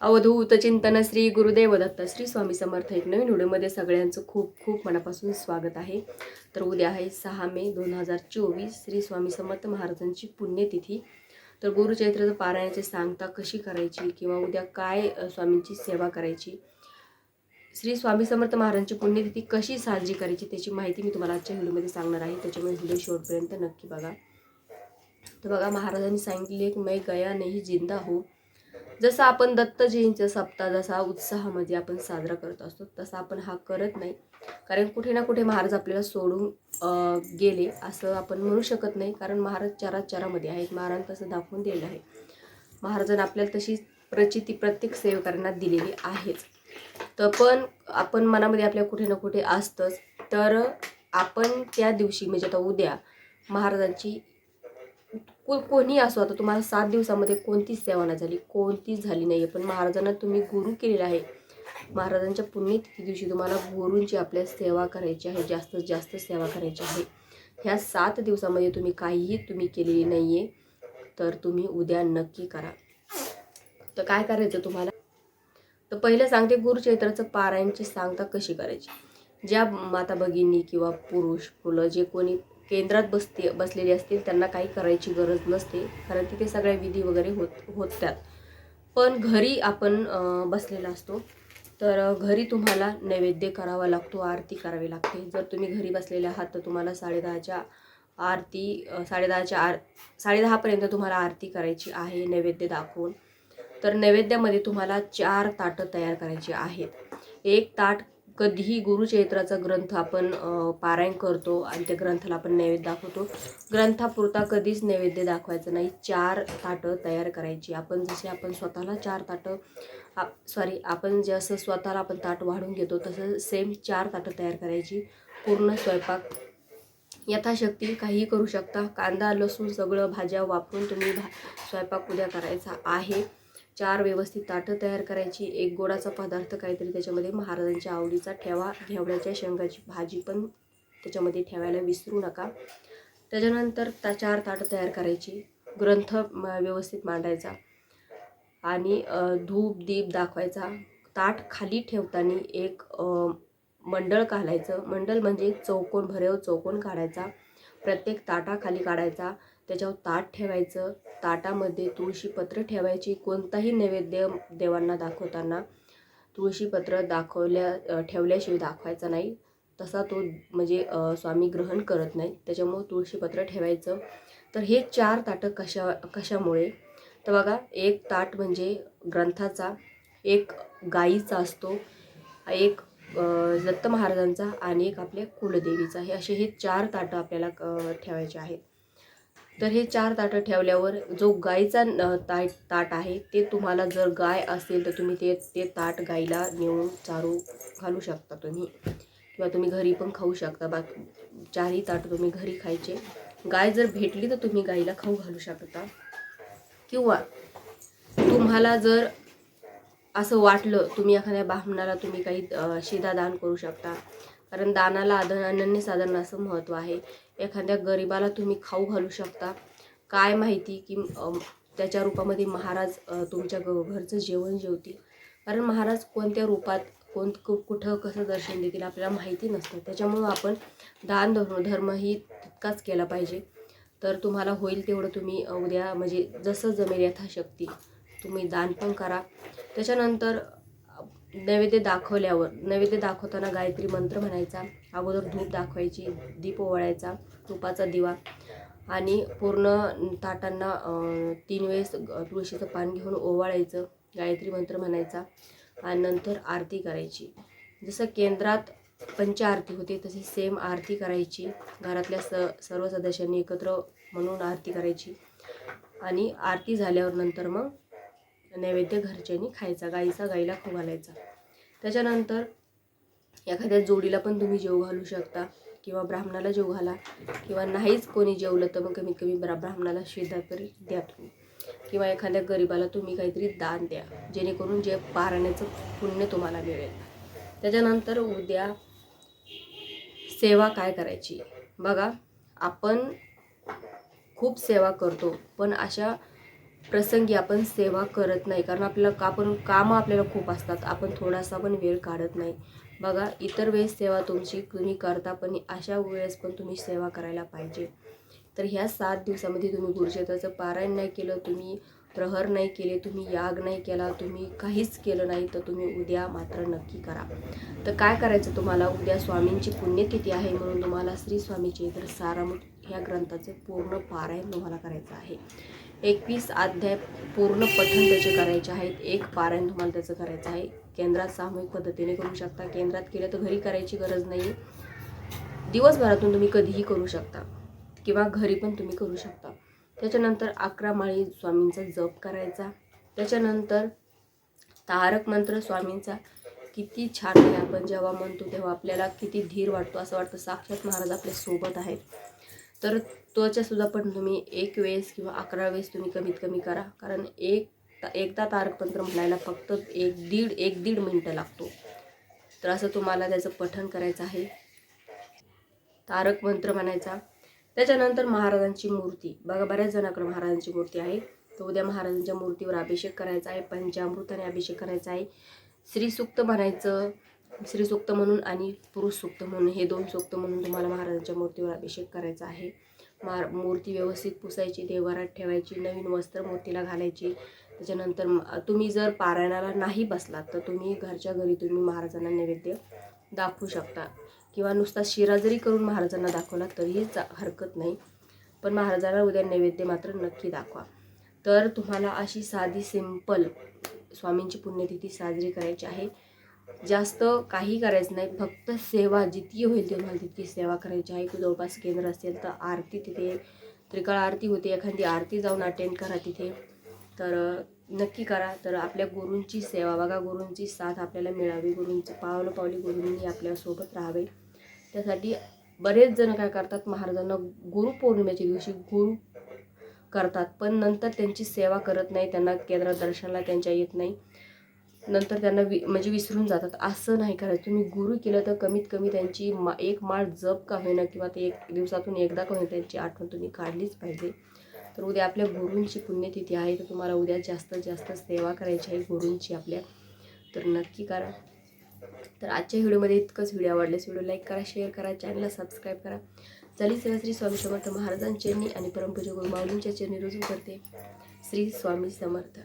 अवधूत चिंतन श्री गुरुदेव दत्त श्री स्वामी समर्थ एक नवीन व्हिडिओमध्ये सगळ्यांचं खूप खूप मनापासून स्वागत आहे. तर उद्या आहे सहा मे दोन हजार चोवीस श्री स्वामी समर्थ महाराजांची पुण्यतिथी. तर गुरुचैत्राचं पारायणाचे सांगता कशी करायची किंवा उद्या काय स्वामींची सेवा करायची? श्री स्वामी समर्थ महाराजांची पुण्यतिथी कशी साजरी करायची त्याची माहिती मी तुम्हाला आजच्या व्हिडिओमध्ये सांगणार आहे. त्याच्यामुळे व्हिडिओ शेवटपर्यंत नक्की बघा. तर बघा महाराजांनी सांगितले की मैं गया नाही जिंदा हो. जसं आपण दत्त जयंतीचा सप्ताह जसा उत्साहामध्ये आपण साजरा करत असतो तसा आपण हा करत नाही. कारण कुठे ना कुठे महाराज आपल्याला सोडून गेले असं आपण म्हणू शकत नाही. कारण महाराज चारा चारामध्ये आहेत. महाराज तसं दाखवून दिलेलं आहे. महाराजांना आपल्याला तशी प्रचिती प्रत्येक सेवकांना दिलेली आहेच. तर पण आपण मनामध्ये आपल्या कुठे ना कुठे असतंच. तर आपण त्या दिवशी म्हणजे आता उद्या महाराजांची को कोणी असो आता तुम्हाला सात दिवसामध्ये कोणतीच सेवा नाही झाली कोणतीच झाली नाही आहे पण महाराजांना तुम्ही गुरु केलेला आहे. महाराजांच्या पुण्यतिथी दिवशी तुम्हाला गुरूंची आपल्या सेवा करायची आहे जास्तीत जास्त सेवा करायची आहे. ह्या सात दिवसामध्ये तुम्ही काहीही तुम्ही केलेली नाही आहे तर तुम्ही उद्या नक्की करा. तर काय करायचं तुम्हाला? तर पहिलं सांगते गुरुचैत्राचं पारायणची सांगता कशी करायची? ज्या माता भगिनी किंवा पुरुष मुलं जे कोणी केंद्रात बसते बसलेले असतील त्यांना काही करायची गरज नसते. कारण तिथे सगळ्या विधी वगैरे होत होत्यात पण घरी आपण बसलेला असतो. तर घरी तुम्हाला नैवेद्य करावा लागतो आरती करावी लागते. जर तुम्ही घरी बसलेले आहात तर तुम्हाला साडेदहाच्या आरती साडेदहाच्या आर साडेदहापर्यंत तुम्हाला आरती करायची आहे नैवेद्य दाखवून. तर नैवेद्यामध्ये तुम्हाला चार ताटं तयार करायची आहेत. एक ताट कधीही गुरुचैत्राचा ग्रंथ आपण पारायण करतो आणि त्या ग्रंथाला आपण नैवेद्य दाखवतो. ग्रंथापुरता कधीच नैवेद्य दाखवायचं नाही. चार ताटं तयार करायची. आपण जसे आपण स्वतःला चार ताटं सॉरी आपण जसं स्वतःला आपण ताट वाढून घेतो तसं सेम चार ताटं तयार करायची. पूर्ण स्वयंपाक. यथाशक्ती काहीही करू शकता. कांदा लसूण सगळं भाज्या वापरून तुम्ही भा स्वयंपाक उद्या करायचा आहे. चार व्यवस्थित ताटं तयार करायची एक गोडाचा पदार्थ काहीतरी त्याच्यामध्ये महाराजांच्या आवडीचा ठेवा घेवड्याच्या शेंगाची भाजी पण त्याच्यामध्ये ठेवायला विसरू नका. त्याच्यानंतर ता चार ताटं तयार करायची ग्रंथ म- व्यवस्थित मांडायचा आणि धूप दीप दाखवायचा. ताट खाली ठेवताना एक मंडळ काढायचं मंडळ म्हणजे चौकोन भरेव चौकोन काढायचा. प्रत्येक ताटाखाली काढायचा. त्याच्यावर ताट ठेवायचं. ताटामध्ये तुळशीपत्र ठेवायची. कोणताही नैवेद्य देवांना दाखवताना तुळशीपत्र दाखवल्या ठेवल्याशिवाय दाखवायचा नाही. तसा तो म्हणजे स्वामी ग्रहण करत नाही. त्याच्यामुळं तुळशीपत्र ठेवायचं. तर हे चार ताटं कशा कशामुळे? तर बघा एक ताट म्हणजे ग्रंथाचा एक गाईचा असतो एक दत्त महाराजांचा आणि एक आपल्या कुलदेवीचा. हे असे हे चार ताटं आपल्याला ठेवायचे आहेत. तर हे चार ताटं ठेवल्यावर जो गाईचा ताट ताट आहे ते तुम्हाला जर गाय असेल तर तुम्ही ते ते ताट गाईला नेऊन चारू घालू शकता तुम्ही. किंवा तुम्ही घरी पण खाऊ शकता. बाकी चारही ताटं तुम्ही घरी खायचे. गाय जर भेटली तर तुम्ही गाईला खाऊ घालू शकता. किंवा तुम्हाला जर असं वाटलं तुम्ही एखाद्या ब्राह्मणाला तुम्ही काही शिदा दान करू शकता. कारण दानाला आदन अनन्य साधन असं महत्त्व आहे. एखाद्या गरिबाला तुम्ही खाऊ घालू शकता. काय माहिती की त्याच्या रूपामध्ये महाराज तुमच्या ग घरचं जेवण जेवतील. कारण महाराज कोणत्या रूपात कोण कु- कुठं कसं दर्शन देतील आपल्याला माहिती नसतं. त्याच्यामुळं आपण दान धर्म धर्मही तितकाच केला पाहिजे. तर तुम्हाला होईल तेवढं तुम्ही उद्या म्हणजे जसं जमेल यथाशक्ती तुम्ही दान पण करा. त्याच्यानंतर नैवेद्य दाखवल्यावर नैवेद्य दाखवताना गायत्री मंत्र म्हणायचा. अगोदर धूप दाखवायची दीप ओवाळायचा तुपाचा दिवा आणि पूर्ण ताटांना तीन वेळेस तुळशीचं पान घेऊन ओवाळायचं गायत्री मंत्र म्हणायचा आणि नंतर आरती करायची. जसं केंद्रात पंच आरती होते तशी सेम आरती करायची. घरातल्या स सर्व सदस्यांनी एकत्र म्हणून आरती करायची. आणि आरती झाल्यावर नंतर मग नैवेद्य घरच्यांनी खायचा गाईचा गाईला खाऊ घालायचा. त्याच्यानंतर एखाद्या जोडीला पण तुम्ही जेव घालू शकता किंवा ब्राह्मणाला जेव घाला किंवा नाहीच कोणी जेवलं तर मग कमीत कमी ब्रा ब्राह्मणाला शिधा तरी द्या तुम्ही. किंवा एखाद्या गरिबाला तुम्ही काहीतरी दान द्या जेणेकरून जे पारण्याचं पुण्य तुम्हाला मिळेल. त्याच्यानंतर उद्या सेवा काय करायची? बघा आपण खूप सेवा करतो पण अशा प्रसंगी आपण सेवा करत नाही कारण आपल्याला का आपण कामं आपल्याला खूप असतात. आपण थोडासा पण वेळ काढत नाही. बघा इतर वेळेस सेवा तुमची तुम्ही करता पण अशा वेळेस पण तुम्ही सेवा करायला पाहिजे. तर ह्या सात दिवसामध्ये तुम्ही गुरुचरित्राचं पारायण नाही केलं तुम्ही प्रहर नाही केले तुम्ही याग नाही केला तुम्ही काहीच केलं नाही तर तुम्ही उद्या मात्र नक्की करा. तर काय करायचं तुम्हाला? उद्या स्वामींची पुण्यतिथी आहे म्हणून तुम्हाला श्री स्वामीचे तर सारामृत ह्या ग्रंथाचे पूर्ण पारायण तुम्हाला करायचं आहे. एकवीस अध्याय पूर्ण पठण त्याचे करायचे आहेत. एक पारायण तुम्हाला त्याचं करायचं आहे. केंद्रात सामूहिक पद्धतीने करू शकता. केंद्रात केलं तर घरी करायची गरज नाही दिवसभरातून तुम्ही कधीही करू शकता. किंवा घरी पण तुम्ही करू शकता. त्याच्यानंतर अकरा माळी स्वामींचा जप करायचा. त्याच्यानंतर तारक मंत्र स्वामींचा. किती छान आहे आपण जेव्हा म्हणतो तेव्हा आपल्याला किती धीर वाटतो असं वाटतं साक्षात महाराज आपल्यासोबत आहेत. तर त्वचासुद्धा पण तुम्ही एक वेळेस किंवा अकरा वेळेस तुम्ही कमीत कमी करा. कारण एक तर एकदा तारकपत्र म्हणायला फक्त एक दीड एक दीड मिनटं लागतो. तर असं तुम्हाला त्याचं पठण करायचं आहे. तारक मंत्र म्हणायचा. त्याच्यानंतर महाराजांची मूर्ती. बघा बऱ्याच जणांकडे महाराजांची मूर्ती आहे. तर उद्या महाराजांच्या मूर्तीवर अभिषेक करायचा आहे. पंचामृताने अभिषेक करायचा आहे. श्रीसूक्त म्हणायचं. श्रीसूक्त म्हणून आणि पुरुष सूक्त म्हणून. हे दोन सूक्त म्हणून तुम्हाला महाराजांच्या मूर्तीवर अभिषेक करायचा आहे. मार मूर्ती व्यवस्थित पुसायची देवारात ठेवायची नवीन वस्त्र मूर्तीला घालायची. त्याच्यानंतर तुम्ही जर पारायणाला नाही बसलात तर तुम्ही घरच्या घरी तुम्ही महाराजांना नैवेद्य दाखवू शकता. किंवा नुसता शिरा जरी करून महाराजांना दाखवला तरीही चा हरकत नाही. पण महाराजांना उद्या नैवेद्य मात्र नक्की दाखवा. तर तुम्हाला अशी साधी सिंपल स्वामींची पुण्यतिथी साजरी करायची आहे. जास्त काही करायचं नाही फक्त सेवा जितकी होईल तुम्हाला तितकी सेवा करायची आहे. की जवळपास केंद्र असेल तर आरती तिथे त्रिकाळ आरती होते एखादी आरती जाऊन अटेंड करा तिथे. तर नक्की करा. तर आपल्या गुरूंची सेवा बघा. गुरूंची साथ आपल्याला मिळावी. गुरूंची पावलं पावली गुरूंनी आपल्यासोबत राहावे. त्यासाठी बरेच जण काय करतात? महाराजांना गुरुपौर्णिमेच्या दिवशी गुरु करतात. पण नंतर त्यांची सेवा करत नाही. त्यांना केंद्रात दर्शनाला त्यांच्या येत नाही. नंतर त्यांना वि म्हणजे विसरून जातात. असं नाही करायचं. तुम्ही गुरु केलं तर कमीत कमी त्यांची मा एक माळ जप का होईना किंवा ते एक दिवसातून एकदा का होईना त्यांची आठवण तुम्ही काढलीच पाहिजे. तर उद्या आपल्या गुरूंची पुण्यतिथी आहे तर तुम्हाला उद्या जास्तीत जास्त सेवा करायची आहे गुरूंची आपल्या. तर नक्की करा. तर आजच्या व्हिडिओमध्ये इतकंच व्हिडिओ आवडल्यास व्हिडिओ लाईक करा शेअर करा चॅनलला सबस्क्राईब करा. चली सेवा श्री स्वामी समर्थ महाराजांच्या चरणी आणि परमपूज्य गुरु माऊलींच्या चरणी रुजू करते. श्री स्वामी समर्थ.